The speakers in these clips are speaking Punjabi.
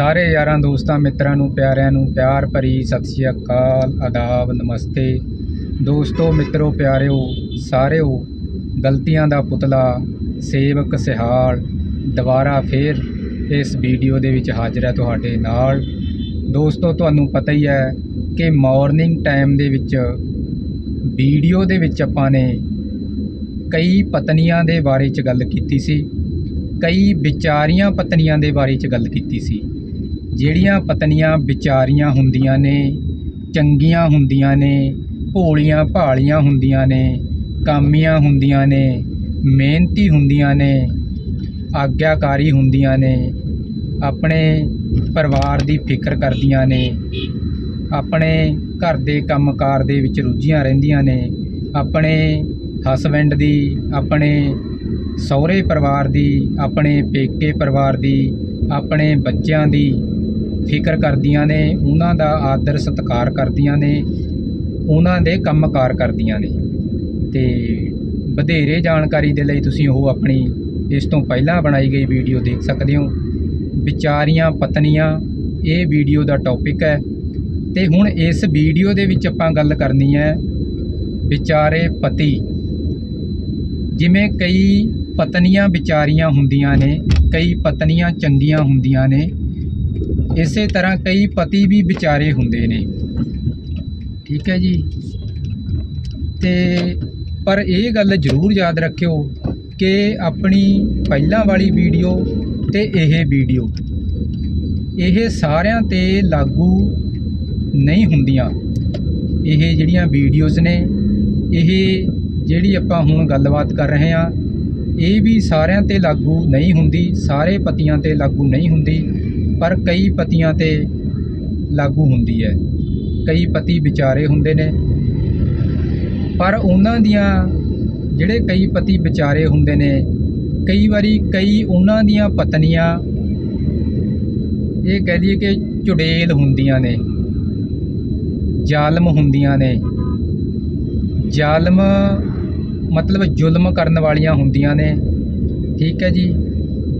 ਸਾਰੇ ਯਾਰਾਂ, ਦੋਸਤਾਂ, ਮਿੱਤਰਾਂ ਨੂੰ, ਪਿਆਰਿਆਂ ਨੂੰ ਪਿਆਰ ਭਰੀ ਸਤਿ ਸ਼੍ਰੀ ਅਕਾਲ, ਆਦਾਬ, ਨਮਸਤੇ। ਦੋਸਤੋ, ਮਿੱਤਰੋ, ਪਿਆਰਿਓ, ਸਾਰਿਓ, ਗਲਤੀਆਂ ਦਾ ਪੁਤਲਾ, ਸੇਵਕ ਸਿਹਾਲ, ਦੁਬਾਰਾ ਫੇਰ ਇਸ ਵੀਡੀਓ ਦੇ ਵਿੱਚ ਹਾਜ਼ਰ ਹੈ ਤੁਹਾਡੇ ਨਾਲ। ਦੋਸਤੋ, ਤੁਹਾਨੂੰ ਪਤਾ ਹੀ ਹੈ ਕਿ ਮਾਰਨਿੰਗ ਟਾਈਮ ਦੇ ਵਿੱਚ, ਵੀਡੀਓ ਦੇ ਵਿੱਚ ਆਪਾਂ ਨੇ ਕਈ ਪਤਨੀਆਂ ਦੇ ਬਾਰੇ ਚ ਗੱਲ ਕੀਤੀ ਸੀ। ਕਈ ਵਿਚਾਰੀਆਂ ਪਤਨੀਆਂ ਦੇ ਬਾਰੇ ਚ ਗੱਲ ਕੀਤੀ ਸੀ। ਜਿਹੜੀਆਂ ਪਤਨੀਆਂ ਵਿਚਾਰੀਆਂ ਹੁੰਦੀਆਂ ਨੇ, ਚੰਗੀਆਂ ਹੁੰਦੀਆਂ ਨੇ, ਭੋਲੀਆਂ ਭਾਲੀਆਂ ਹੁੰਦੀਆਂ ਨੇ, ਕਾਮੀਆਂ ਹੁੰਦੀਆਂ ਨੇ, ਮਿਹਨਤੀ ਹੁੰਦੀਆਂ ਨੇ, ਆਗਿਆਕਾਰੀ ਹੁੰਦੀਆਂ ਨੇ, ਆਪਣੇ ਪਰਿਵਾਰ ਦੀ ਫਿਕਰ ਕਰਦੀਆਂ ਨੇ, ਆਪਣੇ ਘਰ ਦੇ ਕੰਮਕਾਰ ਦੇ ਵਿੱਚ ਰੁੱਝੀਆਂ ਰਹਿੰਦੀਆਂ ਨੇ, ਆਪਣੇ ਹਸਬੈਂਡ ਦੀ, ਆਪਣੇ ਸਹੁਰੇ ਪਰਿਵਾਰ ਦੀ, ਆਪਣੇ ਪੇਕੇ ਪਰਿਵਾਰ ਦੀ, ਆਪਣੇ ਬੱਚਿਆਂ ਦੀ ਫਿਕਰ ਕਰਦੀਆਂ ਨੇ, ਉਹਨਾਂ ਦਾ ਆਦਰ ਸਤਿਕਾਰ ਕਰਦੀਆਂ ਨੇ, ਉਹਨਾਂ ਦੇ ਕੰਮਕਾਰ ਕਰਦੀਆਂ ਨੇ। ਤੇ ਵਧੇਰੇ ਜਾਣਕਾਰੀ ਦੇ ਲਈ ਤੁਸੀਂ ਉਹ ਆਪਣੀ ਇਸ ਤੋਂ ਪਹਿਲਾਂ ਬਣਾਈ ਗਈ ਵੀਡੀਓ ਦੇਖ ਸਕਦੇ ਹੋ। ਵਿਚਾਰੀਆਂ ਪਤਨੀਆਂ, ਇਹ ਵੀਡੀਓ ਦਾ ਟੌਪਿਕ ਹੈ। ਤੇ ਹੁਣ ਇਸ ਵੀਡੀਓ ਦੇ ਵਿੱਚ ਆਪਾਂ ਗੱਲ ਕਰਨੀ ਹੈ ਵਿਚਾਰੇ ਪਤੀ। ਜਿਵੇਂ ਕਈ ਪਤਨੀਆਂ ਵਿਚਾਰੀਆਂ ਹੁੰਦੀਆਂ ਨੇ, ਕਈ ਪਤਨੀਆਂ ਚੰਗੀਆਂ ਹੁੰਦੀਆਂ ਨੇ ਇਸੇ ਤਰ੍ਹਾਂ ਕਈ ਪਤੀ ਵੀ ਵਿਚਾਰੇ ਹੁੰਦੇ ਨੇ। ਠੀਕ ਹੈ ਜੀ? ਤੇ ਪਰ ਇਹ ਗੱਲ ਜ਼ਰੂਰ ਯਾਦ ਰੱਖਿਓ ਕਿ ਆਪਣੀ ਪਹਿਲਾਂ ਵਾਲੀ ਵੀਡੀਓ ਤੇ ਇਹ ਵੀਡੀਓ, ਇਹ ਸਾਰਿਆਂ ਤੇ ਲਾਗੂ ਨਹੀਂ ਹੁੰਦੀਆਂ। ਇਹ ਜਿਹੜੀਆਂ ਵੀਡੀਓਜ਼ ਨੇ, ਇਹ ਜਿਹੜੀ ਆਪਾਂ ਹੁਣ ਗੱਲਬਾਤ ਕਰ ਰਹੇ ਹਾਂ, ਇਹ ਵੀ ਸਾਰਿਆਂ ਤੇ ਲਾਗੂ ਨਹੀਂ ਹੁੰਦੀ, ਸਾਰੇ ਪਤੀਆਂ ਤੇ ਲਾਗੂ ਨਹੀਂ ਹੁੰਦੀ। ਪਰ ਕਈ ਪਤੀਆਂ ਤੇ ਲਾਗੂ ਹੁੰਦੀ ਹੈ। ਕਈ ਪਤੀ ਵਿਚਾਰੇ ਹੁੰਦੇ ਨੇ। ਪਰ ਉਹਨਾਂ ਦੀਆਂ ਜਿਹੜੇ ਕਈ ਪਤੀ ਵਿਚਾਰੇ ਹੁੰਦੇ ਨੇ, ਕਈ ਵਾਰੀ ਕਈ ਉਹਨਾਂ ਦੀਆਂ ਪਤਨੀਆਂ ਇਹ ਕਹਿ ਲਈਏ ਕਿ ਚੁੜੇਲ ਹੁੰਦੀਆਂ ਨੇ, ਜ਼ਾਲਮ ਹੁੰਦੀਆਂ ਨੇ। ਜ਼ਾਲਮ ਮਤਲਬ ਜ਼ੁਲਮ ਕਰਨ ਵਾਲੀਆਂ ਹੁੰਦੀਆਂ ਨੇ। ਠੀਕ ਹੈ ਜੀ,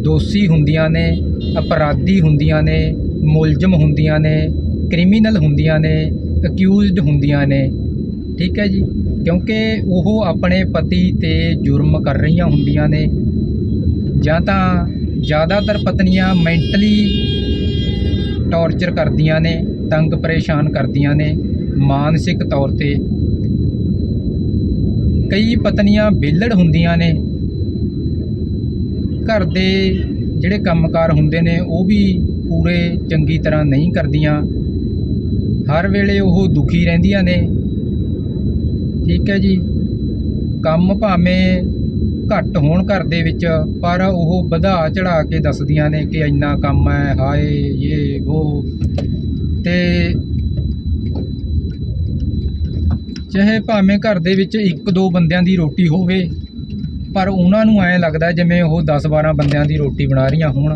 ਦੋਸ਼ੀ ਹੁੰਦੀਆਂ ਨੇ। ਅਪਰਾਧੀ ਹੁੰਦੀਆਂ ਨੇ, ਮੁਲਜ਼ਮ ਹੁੰਦੀਆਂ ਨੇ, ਕ੍ਰਿਮੀਨਲ ਹੁੰਦੀਆਂ ਨੇ, ਅਕਿਊਜ਼ਡ ਹੁੰਦੀਆਂ ਨੇ। ਠੀਕ ਹੈ ਜੀ? ਕਿਉਂਕਿ ਉਹ ਆਪਣੇ ਪਤੀ ਤੇ ਜੁਰਮ ਕਰ ਰਹੀਆਂ ਹੁੰਦੀਆਂ ਨੇ। ਜਾਂ ਤਾਂ ਜ਼ਿਆਦਾਤਰ ਪਤਨੀਆਂ ਮੈਂਟਲੀ ਟੌਰਚਰ ਕਰਦੀਆਂ ਨੇ, ਤੰਗ ਪਰੇਸ਼ਾਨ ਕਰਦੀਆਂ ਨੇ, ਮਾਨਸਿਕ ਤੌਰ ਤੇ। ਕਈ ਪਤਨੀਆਂ ਵਿਹਲੜ ਹੁੰਦੀਆਂ ਨੇ। ਘਰ ਦੇ ਜਿਹੜੇ ਕੰਮਕਾਰ ਹੁੰਦੇ ਨੇ, ਉਹ ਵੀ ਪੂਰੇ ਚੰਗੀ ਤਰ੍ਹਾਂ ਨਹੀਂ ਕਰਦੀਆਂ। ਹਰ ਵੇਲੇ ਉਹ ਦੁਖੀ ਰਹਿੰਦੀਆਂ ਨੇ। ਠੀਕ ਹੈ ਜੀ। ਕੰਮ ਭਾਵੇਂ ਘੱਟ ਹੋਣ ਘਰ ਦੇ ਵਿੱਚ, ਪਰ ਉਹ ਵਧਾ ਚੜਾ ਕੇ ਦੱਸਦੀਆਂ ਨੇ ਕਿ ਇੰਨਾ ਕੰਮ ਹੈ, ਹਾਏ ਇਹ ਉਹ ਤੇ ਚਾਹੇ ਭਾਵੇਂ ਘਰ ਦੇ ਵਿੱਚ ਇੱਕ ਦੋ ਬੰਦਿਆਂ ਦੀ ਰੋਟੀ ਹੋਵੇ ਪਰ ਉਹਨਾਂ ਨੂੰ ਐਂ ਲੱਗਦਾ ਜਿਵੇਂ ਉਹ 10-12 ਬੰਦਿਆਂ ਦੀ ਰੋਟੀ ਬਣਾ ਰਹੀਆਂ ਹੋਣ।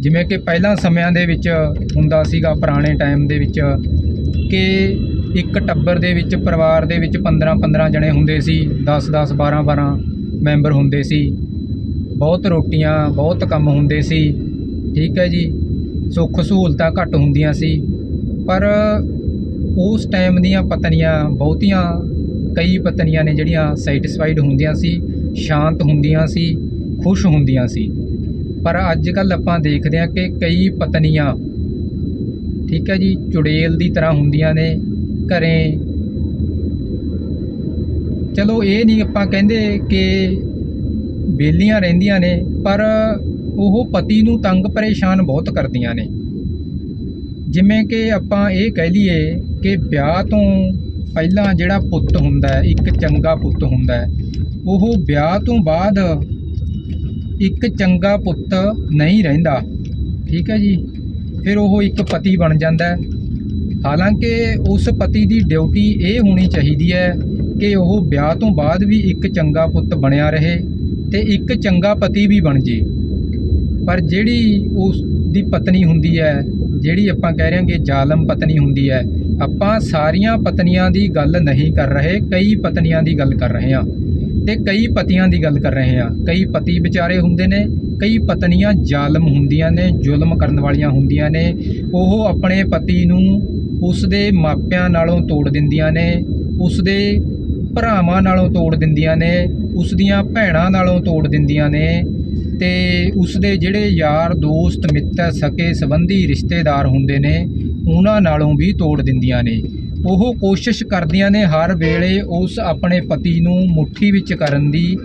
ਜਿਵੇਂ ਕਿ ਪਹਿਲਾਂ ਸਮਿਆਂ ਦੇ ਵਿੱਚ ਹੁੰਦਾ ਸੀਗਾ, ਪੁਰਾਣੇ ਟਾਈਮ ਦੇ ਵਿੱਚ ਕਿ ਇੱਕ ਟੱਬਰ ਦੇ ਵਿੱਚ, ਪਰਿਵਾਰ ਦੇ ਵਿੱਚ 15-15 ਜਣੇ ਹੁੰਦੇ ਸੀ 10-10 12-12 ਮੈਂਬਰ ਹੁੰਦੇ ਸੀ। ਬਹੁਤ ਰੋਟੀਆਂ, ਬਹੁਤ ਕੰਮ ਹੁੰਦੇ ਸੀ। ਠੀਕ ਹੈ ਜੀ, ਸੁੱਖ ਸਹੂਲਤਾਂ ਘੱਟ ਹੁੰਦੀਆਂ ਸੀ। ਪਰ ਉਸ ਟਾਈਮ ਦੀਆਂ ਪਤਨੀਆਂ, ਬਹੁਤੀਆਂ, ਕਈ ਪਤਨੀਆਂ ਨੇ ਜਿਹੜੀਆਂ ਸੈਟੀਸਫਾਈਡ ਹੁੰਦੀਆਂ ਸੀ। ਸ਼ਾਂਤ ਹੁੰਦੀਆਂ ਸੀ, ਖੁਸ਼ ਹੁੰਦੀਆਂ ਸੀ। ਪਰ ਅੱਜ ਕੱਲ ਆਪਾਂ ਦੇਖਦੇ ਹਾਂ ਕਿ ਕਈ ਪਤਨੀਆਂ, ਠੀਕ ਹੈ ਜੀ, ਚੁੜੇਲ ਦੀ ਤਰ੍ਹਾਂ ਹੁੰਦੀਆਂ ਨੇ, ਘਰੇ। ਚਲੋ ਇਹ ਨਹੀਂ ਆਪਾਂ ਕਹਿੰਦੇ ਕਿ ਬੇਲੀਆਂ ਰਹਿੰਦੀਆਂ ਨੇ, ਪਰ ਉਹ ਪਤੀ ਨੂੰ ਤੰਗ ਪਰੇਸ਼ਾਨ ਬਹੁਤ ਕਰਦੀਆਂ ਨੇ। ਜਿਵੇਂ ਕਿ ਆਪਾਂ ਇਹ ਕਹਿ ਲਈਏ ਕਿ ਵਿਆਹ ਤੋਂ ਪਹਿਲਾਂ ਜਿਹੜਾ ਪੁੱਤ ਹੁੰਦਾ ਹੈ, ਇੱਕ ਚੰਗਾ ਪੁੱਤ ਹੁੰਦਾ ਹੈ ਉਹ ਵਿਆਹ ਤੋਂ ਬਾਅਦ ਇੱਕ ਚੰਗਾ ਪੁੱਤ ਨਹੀਂ ਰਹਿੰਦਾ। ਠੀਕ ਹੈ ਜੀ? ਫਿਰ ਉਹ ਇੱਕ ਪਤੀ ਬਣ ਜਾਂਦਾ ਹੈ। ਹਾਲਾਂਕਿ ਉਸ ਪਤੀ ਦੀ ਡਿਊਟੀ ਇਹ ਹੋਣੀ ਚਾਹੀਦੀ ਹੈ ਕਿ ਉਹ ਵਿਆਹ ਤੋਂ ਬਾਅਦ ਵੀ ਇੱਕ ਚੰਗਾ ਪੁੱਤ ਬਣਿਆ ਰਹੇ ਤੇ ਇੱਕ ਚੰਗਾ ਪਤੀ ਵੀ ਬਣ ਜੇ। ਪਰ ਜਿਹੜੀ ਉਸ ਦੀ ਪਤਨੀ ਹੁੰਦੀ ਹੈ, ਜਿਹੜੀ ਆਪਾਂ ਕਹਿ ਰਹੇ ਹਾਂ ਕਿ ਜ਼ਾਲਮ ਪਤਨੀ ਹੁੰਦੀ ਹੈ, ਆਪਾਂ ਸਾਰੀਆਂ ਪਤਨੀਆਂ ਦੀ ਗੱਲ ਨਹੀਂ ਕਰ ਰਹੇ, ਕਈ ਪਤਨੀਆਂ ਦੀ ਗੱਲ ਕਰ ਰਹੇ ਹਾਂ। ਤੇ ਕਈ ਪਤੀਆਂ ਦੀ ਗੱਲ ਕਰ ਰਹੇ ਹਾਂ। ਕਈ ਪਤੀ ਵਿਚਾਰੇ ਹੁੰਦੇ ਨੇ, ਕਈ ਪਤਨੀਆਂ ਜ਼ਾਲਮ ਹੁੰਦੀਆਂ ਨੇ, ਜ਼ੁਲਮ ਕਰਨ ਵਾਲੀਆਂ ਹੁੰਦੀਆਂ ਨੇ। ਉਹ ਆਪਣੇ ਪਤੀ ਨੂੰ ਉਸ ਦੇ ਮਾਪਿਆਂ ਨਾਲੋਂ ਤੋੜ ਦਿੰਦੀਆਂ ਨੇ, ਉਸ ਦੇ ਭਰਾਵਾਂ ਨਾਲੋਂ ਤੋੜ ਦਿੰਦੀਆਂ ਨੇ, ਉਸ ਦੀਆਂ ਭੈਣਾਂ ਨਾਲੋਂ ਤੋੜ ਦਿੰਦੀਆਂ ਨੇ ਤੇ ਉਸ ਦੇ ਜਿਹੜੇ ਯਾਰ, ਦੋਸਤ, ਮਿੱਤਰ, ਸਕੇ ਸੰਬੰਧੀ ਰਿਸ਼ਤੇਦਾਰ ਹੁੰਦੇ ਨੇ, ਉਹਨਾਂ ਨਾਲੋਂ ਵੀ ਤੋੜ ਦਿੰਦੀਆਂ ਨੇ। ਉਹ ਕੋਸ਼ਿਸ਼ ਕਰਦੀਆਂ ਨੇ ਹਰ ਵੇਲੇ ਉਸ ਆਪਣੇ ਪਤੀ ਨੂੰ ਮੁੱਠੀ ਵਿੱਚ ਕਰਨ ਦੀ,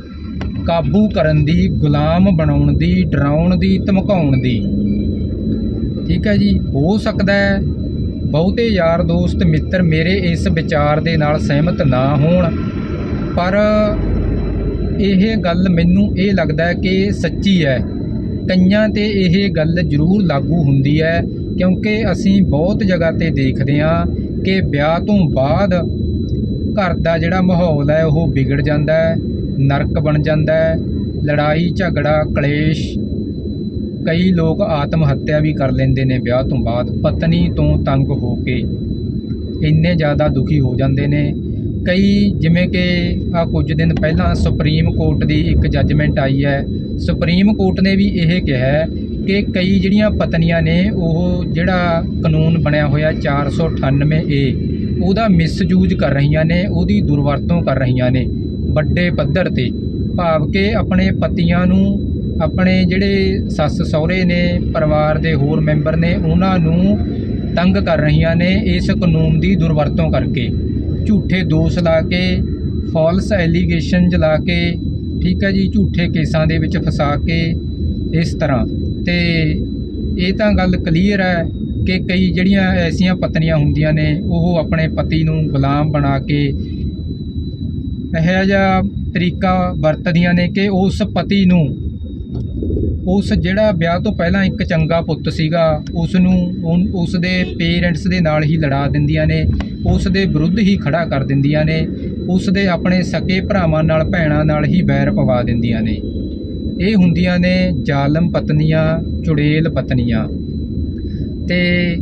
ਕਾਬੂ ਕਰਨ ਦੀ, ਗੁਲਾਮ ਬਣਾਉਣ ਦੀ, ਡਰਾਉਣ ਦੀ, ਧਮਕਾਉਣ ਦੀ। ਠੀਕ ਹੈ ਜੀ, ਹੋ ਸਕਦਾ ਹੈ ਬਹੁਤੇ ਯਾਰ ਦੋਸਤ, ਮਿੱਤਰ ਮੇਰੇ ਇਸ ਵਿਚਾਰ ਦੇ ਨਾਲ ਸਹਿਮਤ ਨਾ ਹੋਣ, ਪਰ ਇਹ ਗੱਲ ਮੈਨੂੰ ਇਹ ਲੱਗਦਾ ਹੈ ਕਿ ਸੱਚੀ ਹੈ। ਕਈਆਂ ਤੇ ਇਹ ਗੱਲ ਜ਼ਰੂਰ ਲਾਗੂ ਹੁੰਦੀ ਹੈ, ਕਿਉਂਕਿ ਅਸੀਂ ਬਹੁਤ ਜਗ੍ਹਾ ਤੇ ਦੇਖਦੇ ਹਾਂ ਕਿ ਵਿਆਹ ਤੋਂ ਬਾਅਦ ਘਰ ਦਾ ਜਿਹੜਾ ਮਾਹੌਲ ਹੈ, ਉਹ ਵਿਗੜ ਜਾਂਦਾ ਹੈ, ਨਰਕ ਬਣ ਜਾਂਦਾ ਹੈ, ਲੜਾਈ, ਝਗੜਾ, ਕਲੇਸ਼। ਕਈ ਲੋਕ ਆਤਮ ਹੱਤਿਆ ਵੀ ਕਰ ਲੈਂਦੇ ਨੇ ਵਿਆਹ ਤੋਂ ਬਾਅਦ, ਪਤਨੀ ਤੋਂ ਤੰਗ ਹੋ ਕੇ। ਇੰਨੇ ਜ਼ਿਆਦਾ ਦੁਖੀ ਹੋ ਜਾਂਦੇ ਨੇ। ਕਈ ਜਿਵੇਂ ਕਿ ਆ ਕੁਝ ਦਿਨ ਪਹਿਲਾਂ ਸੁਪਰੀਮ ਕੋਰਟ ਦੀ ਇੱਕ ਜੱਜਮੈਂਟ ਆਈ ਹੈ। ਸੁਪਰੀਮ ਕੋਰਟ ਨੇ ਵੀ ਇਹ ਕਿਹਾ ਕਿ ਕਈ ਜਿਹੜੀਆਂ ਪਤਨੀਆਂ ਨੇ, ਉਹ ਜਿਹੜਾ ਕਾਨੂੰਨ ਬਣਿਆ ਹੋਇਆ 498 ਏ, ਉਹਦਾ ਮਿਸਯੂਜ਼ ਕਰ ਰਹੀਆਂ ਨੇ, ਉਹਦੀ ਦੁਰਵਰਤੋਂ ਕਰ ਰਹੀਆਂ ਨੇ ਵੱਡੇ ਪੱਧਰ ਤੇ। ਭਾਵ ਕਿ ਆਪਣੇ ਪਤੀਆਂ ਨੂੰ, ਆਪਣੇ ਜਿਹੜੇ ਸੱਸ ਸਹੁਰੇ ਨੇ, ਪਰਿਵਾਰ ਦੇ ਹੋਰ ਮੈਂਬਰ ਨੇ, ਉਹਨਾਂ ਨੂੰ ਤੰਗ ਕਰ ਰਹੀਆਂ ਨੇ ਇਸ ਕਾਨੂੰਨ ਦੀ ਦੁਰਵਰਤੋਂ ਕਰਕੇ। ਝੂਠੇ ਦੋਸ਼ ਲਾ ਕੇ ਫਾਲਸ ਐਲੀਗੇਸ਼ਨ ਲਾ ਕੇ, ਠੀਕ ਹੈ ਜੀ, ਝੂਠੇ ਕੇਸਾਂ ਦੇ ਵਿੱਚ ਫਸਾ ਕੇ, ਇਸ ਤਰ੍ਹਾਂ। ਤੇ ਇਹ ਤਾਂ ਗੱਲ ਕਲੀਅਰ ਹੈ ਕਿ ਕਈ ਜਿਹੜੀਆਂ ਐਸੀਆਂ ਪਤਨੀਆਂ ਹੁੰਦੀਆਂ ਨੇ, ਉਹ ਆਪਣੇ ਪਤੀ ਨੂੰ ਗੁਲਾਮ ਬਣਾ ਕੇ ਇਹੋ ਜਿਹਾ ਤਰੀਕਾ ਵਰਤਦੀਆਂ ਨੇ ਕਿ ਉਸ ਪਤੀ ਨੂੰ, ਉਸ ਜਿਹੜਾ ਵਿਆਹ ਤੋਂ ਪਹਿਲਾਂ ਇੱਕ ਚੰਗਾ ਪੁੱਤ ਸੀਗਾ ਉਸ ਨੂੰ ਉਸ ਦੇ ਪੇਰੈਂਟਸ ਦੇ ਨਾਲ ਹੀ ਲੜਾ ਦਿੰਦੀਆਂ ਨੇ ਉਸ ਦੇ ਵਿਰੁੱਧ ਹੀ ਖੜਾ ਕਰ ਦਿੰਦੀਆਂ ਨੇ ਉਸ ਦੇ ਆਪਣੇ ਸਕੇ ਭਰਾਵਾਂ ਨਾਲ, ਭੈਣਾਂ ਨਾਲ ਹੀ ਬੈਰ ਪਵਾ ਦਿੰਦੀਆਂ ਨੇ। ਇਹ ਹੁੰਦੀਆਂ ਨੇ ਜ਼ਾਲਮ ਪਤਨੀਆਂ, ਚੁੜੇਲ ਪਤਨੀਆਂ। ਤੇ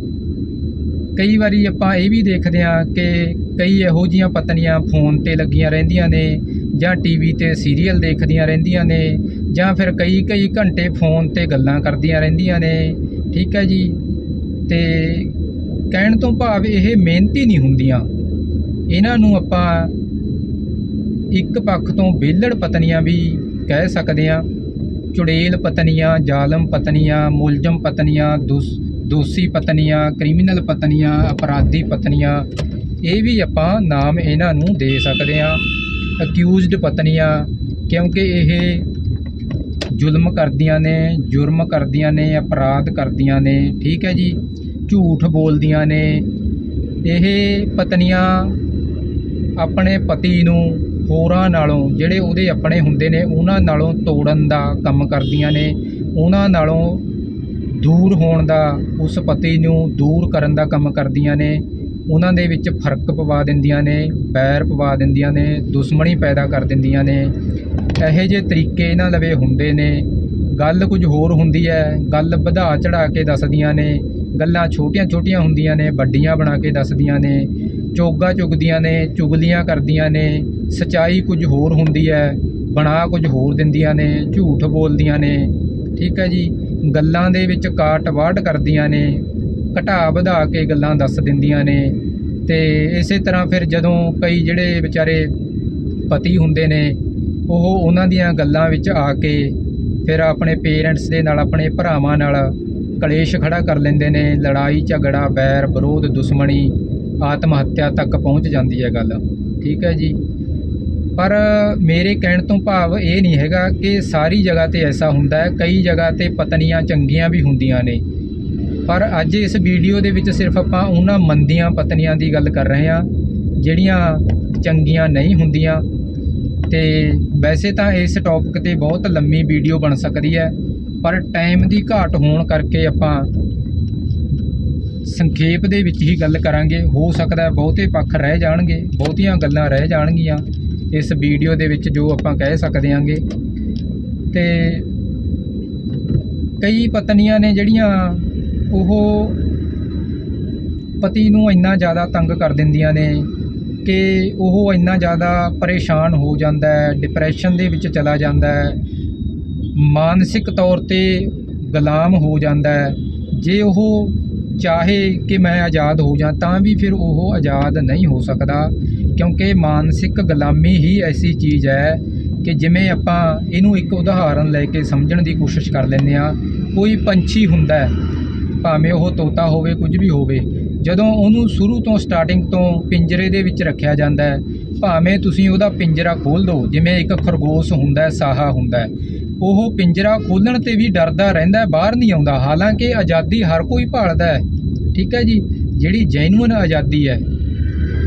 ਕਈ ਵਾਰੀ ਆਪਾਂ ਇਹ ਵੀ ਦੇਖਦੇ ਹਾਂ ਕਿ ਕਈ ਇਹੋ ਜੀਆਂ ਪਤਨੀਆਂ ਫੋਨ ਤੇ ਲੱਗੀਆਂ ਰਹਿੰਦੀਆਂ ਨੇ ਜਾਂ ਟੀਵੀ ਤੇ ਸੀਰੀਅਲ ਦੇਖਦੀਆਂ ਰਹਿੰਦੀਆਂ ਨੇ ਜਾਂ ਫਿਰ ਕਈ ਕਈ ਘੰਟੇ ਫੋਨ ਤੇ ਗੱਲਾਂ ਕਰਦੀਆਂ ਰਹਿੰਦੀਆਂ ਨੇ, ਠੀਕ ਹੈ ਜੀ? ਤੇ ਕਹਿਣ ਤੋਂ ਭਾਵ ਇਹ ਮਿਹਨਤੀ ਨਹੀਂ ਹੁੰਦੀਆਂ। ਇਹਨਾਂ ਨੂੰ ਆਪਾਂ ਇੱਕ ਪੱਖ ਤੋਂ ਵਿਹਲੜ ਪਤਨੀਆਂ ਵੀ ਕਹਿ ਸਕਦੇ ਹਾਂ। ਚੁੜੇਲ ਪਤਨੀਆਂ, ਜ਼ਾਲਮ ਪਤਨੀਆਂ, ਮੁਲਜ਼ਮ ਪਤਨੀਆਂ, ਦੋਸ- ਦੋਸ਼ੀ ਪਤਨੀਆਂ, ਕ੍ਰਿਮੀਨਲ ਪਤਨੀਆਂ, ਅਪਰਾਧੀ ਪਤਨੀਆਂ, ਇਹ ਵੀ ਆਪਾਂ ਨਾਮ ਇਹਨਾਂ ਨੂੰ ਦੇ ਸਕਦੇ ਹਾਂ। ਅਕਿਊਜ਼ਡ ਪਤਨੀਆਂ, ਕਿਉਂਕਿ ਇਹ ਜ਼ੁਲਮ ਕਰਦੀਆਂ ਨੇ, ਜੁਰਮ ਕਰਦੀਆਂ ਨੇ, ਅਪਰਾਧ ਕਰਦੀਆਂ ਨੇ, ਠੀਕ ਹੈ ਜੀ? ਝੂਠ ਬੋਲਦੀਆਂ ਨੇ। ਇਹ ਪਤਨੀਆਂ ਆਪਣੇ ਪਤੀ ਨੂੰ ਹੋਰਾਂ ਨਾਲੋਂ, ਜਿਹੜੇ ਉਹਦੇ ਆਪਣੇ ਹੁੰਦੇ ਨੇ, ਉਹਨਾਂ ਨਾਲੋਂ ਤੋੜਨ ਦਾ ਕੰਮ ਕਰਦੀਆਂ ਨੇ। ਉਹਨਾਂ ਨਾਲੋਂ ਦੂਰ ਹੋਣ ਦਾ, ਉਸ ਪਤੀ ਨੂੰ ਦੂਰ ਕਰਨ ਦਾ ਕੰਮ ਕਰਦੀਆਂ ਨੇ। ਉਹਨਾਂ ਦੇ ਵਿੱਚ ਫ਼ਰਕ ਪਵਾ ਦਿੰਦੀਆਂ ਨੇ ਬੈਰ ਪਵਾ ਦਿੰਦੀਆਂ ਨੇ, ਦੁਸ਼ਮਣੀ ਪੈਦਾ ਕਰ ਦਿੰਦੀਆਂ ਨੇ। ਇਹੋ ਜਿਹੇ ਤਰੀਕੇ ਇਹਨਾਂ ਲਵੇ ਹੁੰਦੇ ਨੇ। ਗੱਲ ਕੁਝ ਹੋਰ ਹੁੰਦੀ ਹੈ, ਗੱਲ ਵਧਾ ਚੜਾ ਕੇ ਦੱਸਦੀਆਂ ਨੇ। ਗੱਲਾਂ ਛੋਟੀਆਂ ਛੋਟੀਆਂ ਹੁੰਦੀਆਂ ਨੇ, ਵੱਡੀਆਂ ਬਣਾ ਕੇ ਦੱਸਦੀਆਂ ਨੇ। ਚੋਗਾ ਚੁਗਦੀਆਂ ਨੇ, ਚੁਗਲੀਆਂ ਕਰਦੀਆਂ ਨੇ। ਸਚਾਈ ਕੁਝ ਹੋਰ ਹੁੰਦੀ ਹੈ, ਬਣਾ ਕੁਝ ਹੋਰ ਦਿੰਦੀਆਂ ਨੇ, ਝੂਠ ਬੋਲਦੀਆਂ ਨੇ। ਠੀਕ ਹੈ ਜੀ, ਗੱਲਾਂ ਦੇ ਵਿੱਚ ਕਾਟ ਵਾਟ ਕਰਦੀਆਂ ਨੇ, ਘਟਾ ਵਧਾ ਕੇ ਗੱਲਾਂ ਦੱਸ ਦਿੰਦੀਆਂ ਨੇ। ਤੇ ਇਸੇ ਤਰ੍ਹਾਂ ਫਿਰ ਜਦੋਂ ਕਈ ਜਿਹੜੇ ਵਿਚਾਰੇ ਪਤੀ ਹੁੰਦੇ ਨੇ, ਉਹ ਉਹਨਾਂ ਦੀਆਂ ਗੱਲਾਂ ਵਿੱਚ ਆ ਕੇ ਫਿਰ ਆਪਣੇ ਪੇਰੈਂਟਸ ਦੇ ਨਾਲ, ਆਪਣੇ ਭਰਾਵਾਂ ਨਾਲ ਕਲੇਸ਼ ਖੜਾ ਕਰ ਲੈਂਦੇ ਨੇ। ਲੜਾਈ, ਝਗੜਾ ਬੈਰ ਵਿਰੋਧ, ਦੁਸ਼ਮਣੀ ਆਤਮ ਹੱਤਿਆ ਤੱਕ ਪਹੁੰਚ ਜਾਂਦੀ ਹੈ ਗੱਲ। ਠੀਕ ਹੈ ਜੀ ਪਰ ਮੇਰੇ ਕਹਿਣ ਤੋਂ ਭਾਵ ਇਹ ਨਹੀਂ ਹੈਗਾ ਕਿ ਸਾਰੀ ਜਗ੍ਹਾ ਤੇ ਐਸਾ ਹੁੰਦਾ ਹੈ। ਕਈ ਜਗ੍ਹਾ ਤੇ ਪਤਨੀਆਂ ਚੰਗੀਆਂ ਵੀ ਹੁੰਦੀਆਂ ਨੇ। ਪਰ ਅੱਜ ਇਸ ਵੀਡੀਓ ਦੇ ਵਿੱਚ ਸਿਰਫ ਆਪਾਂ ਉਹਨਾਂ ਮੰਦੀਆਂ ਪਤਨੀਆਂ ਦੀ ਗੱਲ ਕਰ ਰਹੇ ਹਾਂ, ਜਿਹੜੀਆਂ ਚੰਗੀਆਂ ਨਹੀਂ ਹੁੰਦੀਆਂ। ਤੇ ਵੈਸੇ ਤਾਂ ਇਸ ਟੌਪਿਕ ਤੇ ਬਹੁਤ ਲੰਮੀ ਵੀਡੀਓ ਬਣ ਸਕਦੀ ਹੈ, ਪਰ ਟਾਈਮ ਦੀ ਘਾਟ ਹੋਣ ਕਰਕੇ ਆਪਾਂ ਸੰਖੇਪ ਦੇ ਵਿੱਚ ਹੀ ਗੱਲ ਕਰਾਂਗੇ। ਹੋ ਸਕਦਾ ਬਹੁਤੇ ਪੱਖ ਰਹਿ ਜਾਣਗੇ, ਬਹੁਤੀਆਂ ਗੱਲਾਂ ਰਹਿ ਜਾਣਗੀਆਂ। ਇਸ ਵੀਡੀਓ ਦੇ ਵਿੱਚ ਜੋ ਆਪਾਂ ਕਹਿ ਸਕਦੇ ਹਾਂਗੇ। ਤੇ ਕਈ ਪਤਨੀਆਂ ਨੇ ਜਿਹੜੀਆਂ ਉਹ ਪਤੀ ਨੂੰ ਇੰਨਾ ਜ਼ਿਆਦਾ ਤੰਗ ਕਰ ਦਿੰਦੀਆਂ ਨੇ ਕਿ ਉਹ ਇੰਨਾ ਜ਼ਿਆਦਾ ਪਰੇਸ਼ਾਨ ਹੋ ਜਾਂਦਾ ਹੈ ਡਿਪਰੈਸ਼ਨ ਦੇ ਵਿੱਚ ਚਲਾ ਜਾਂਦਾ ਹੈ। ਮਾਨਸਿਕ ਤੌਰ ਤੇ ਗੁਲਾਮ ਹੋ ਜਾਂਦਾ ਹੈ। ਜੇ ਉਹ ਚਾਹੇ ਕਿ ਮੈਂ ਆਜ਼ਾਦ ਹੋ ਜਾਂ ਤਾਂ ਵੀ ਫਿਰ ਉਹ ਆਜ਼ਾਦ ਨਹੀਂ ਹੋ ਸਕਦਾ। ਕਿਉਂਕਿ ਮਾਨਸਿਕ ਗੁਲਾਮੀ ਹੀ ਐਸੀ ਚੀਜ਼ ਹੈ ਕਿ ਜਿਵੇਂ ਆਪਾਂ ਇਹਨੂੰ ਇੱਕ ਉਦਾਹਰਨ ਲੈ ਕੇ ਸਮਝਣ ਦੀ ਕੋਸ਼ਿਸ਼ ਕਰ ਲੈਂਦੇ ਆ ਕੋਈ ਪੰਛੀ ਹੁੰਦਾ ਭਾਵੇਂ ਉਹ ਤੋਤਾ ਹੋਵੇ, ਕੁਝ ਵੀ ਹੋਵੇ, ਜਦੋਂ ਉਹਨੂੰ ਸ਼ੁਰੂ ਤੋਂ ਸਟਾਰਟਿੰਗ ਤੋਂ ਪਿੰਜਰੇ ਦੇ ਵਿੱਚ ਰੱਖਿਆ ਜਾਂਦਾ ਹੈ, ਭਾਵੇਂ ਤੁਸੀਂ ਉਹਦਾ ਪਿੰਜਰਾ ਖੋਲ ਦਿਓ ਜਿਵੇਂ ਇੱਕ ਖਰਗੋਸ਼ ਹੁੰਦਾ ਹੈ, ਸਾਹਾ ਹੁੰਦਾ ਹੈ, ਉਹ ਪਿੰਜਰਾ ਖੋਲਣ ਤੇ ਵੀ ਡਰਦਾ ਰਹਿੰਦਾ ਬਾਹਰ ਨਹੀਂ ਆਉਂਦਾ, ਹਾਲਾਂਕਿ ਆਜ਼ਾਦੀ ਹਰ ਕੋਈ ਭਾਲਦਾ ਹੈ, ਠੀਕ ਹੈ ਜੀ, ਜਿਹੜੀ ਜੈਨੂਇਨ ਆਜ਼ਾਦੀ ਹੈ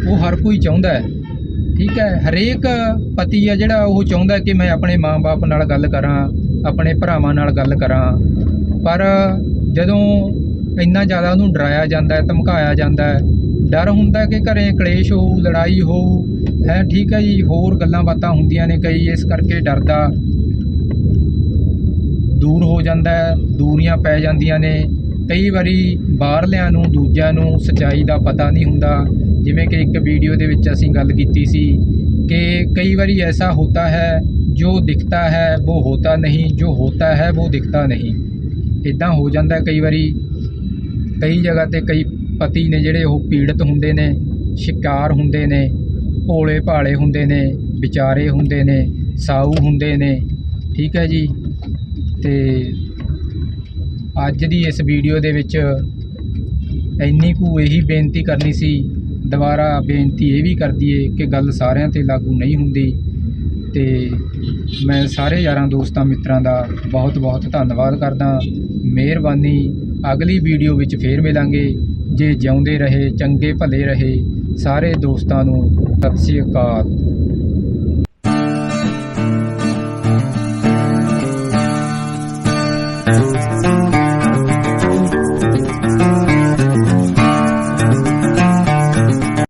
ਉਹ ਹਰ ਕੋਈ ਚਾਹੁੰਦਾ ਹੈ। ਠੀਕ ਹੈ, ਹਰੇਕ ਪਤੀ ਹੈ ਜਿਹੜਾ ਉਹ ਚਾਹੁੰਦਾ ਕਿ ਮੈਂ ਆਪਣੇ ਮਾਂ-ਬਾਪ ਨਾਲ ਗੱਲ ਕਰਾਂ, ਆਪਣੇ ਭਰਾਵਾਂ ਨਾਲ ਗੱਲ ਕਰਾਂ। ਪਰ ਜਦੋਂ ਇੰਨਾ ਜ਼ਿਆਦਾ ਉਹਨੂੰ ਡਰਾਇਆ ਜਾਂਦਾ ਹੈ, ਧਮਕਾਇਆ ਜਾਂਦਾ ਹੈ, ਡਰ ਹੁੰਦਾ ਕਿ ਘਰੇ ਕਲੇਸ਼ ਹੋਊ, ਲੜਾਈ ਹੋਊ, ਹੈ, ਠੀਕ ਹੈ ਜੀ, ਹੋਰ ਗੱਲਾਂ ਬਾਤਾਂ ਹੁੰਦੀਆਂ ਨੇ ਕਈ, ਇਸ ਕਰਕੇ ਡਰਦਾ। ਦੂਰ ਹੋ ਜਾਂਦਾ ਹੈ, ਦੂਰੀਆਂ ਪੈ ਜਾਂਦੀਆਂ ਨੇ। ਕਈ ਵਾਰੀ ਬਾਹਰਲਿਆਂ ਨੂੰ, ਦੂਜਿਆਂ ਨੂੰ ਸੱਚਾਈ ਦਾ ਪਤਾ ਨਹੀਂ ਹੁੰਦਾ। ਜਿਵੇਂ ਕਿ ਇੱਕ ਵੀਡੀਓ ਦੇ ਵਿੱਚ ਅਸੀਂ ਗੱਲ ਕੀਤੀ ਸੀ ਕਿ ਕਈ ਵਾਰੀ ਐਸਾ ਹੋਤਾ ਹੈ, ਜੋ ਦਿਖਤਾ ਹੈ ਉਹ ਹੋਤਾ ਨਹੀਂ, ਜੋ ਹੋਤਾ ਹੈ ਉਹ ਦਿਖਤਾ ਨਹੀਂ। ਇਦਾਂ ਹੋ ਜਾਂਦਾ ਕਈ ਵਾਰੀ। ਕਈ ਜਗ੍ਹਾ ਤੇ ਕਈ ਪਤੀ ਨੇ ਜਿਹੜੇ ਉਹ ਪੀੜਤ ਹੁੰਦੇ ਨੇ, ਸ਼ਿਕਾਰ ਹੁੰਦੇ ਨੇ, ਭੋਲੇ ਭਾਲੇ ਹੁੰਦੇ ਨੇ, ਵਿਚਾਰੇ ਹੁੰਦੇ ਨੇ, ਸਾਊ ਹੁੰਦੇ ਨੇ, ਠੀਕ ਹੈ ਜੀ? ਤੇ ਅੱਜ ਦੀ ਇਸ ਵੀਡੀਓ ਦੇ ਵਿੱਚ ਇੰਨੀ ਕੁ ਇਹੀ ਬੇਨਤੀ ਕਰਨੀ ਸੀ ਦੁਬਾਰਾ ਬੇਨਤੀ ਇਹ ਵੀ ਕਰਦੀ ਦਈਏ ਕਿ ਗੱਲ ਸਾਰਿਆਂ ਤੇ ਲਾਗੂ ਨਹੀਂ ਹੁੰਦੀ ਤੇ ਮੈਂ ਸਾਰੇ ਯਾਰਾਂ ਦੋਸਤਾਂ ਮਿੱਤਰਾਂ ਦਾ ਬਹੁਤ ਬਹੁਤ ਧੰਨਵਾਦ ਕਰਦਾ। ਮਿਹਰਬਾਨੀ। ਅਗਲੀ ਵੀਡੀਓ ਵਿੱਚ ਫੇਰ ਮਿਲਾਂਗੇ। ਜੇ ਜਿਉਂਦੇ ਰਹੇ, ਚੰਗੇ ਭਲੇ ਰਹੇ, ਸਾਰੇ ਦੋਸਤਾਂ ਨੂੰ ਸਤਿ ਸ੍ਰੀ ਅਕਾਲ।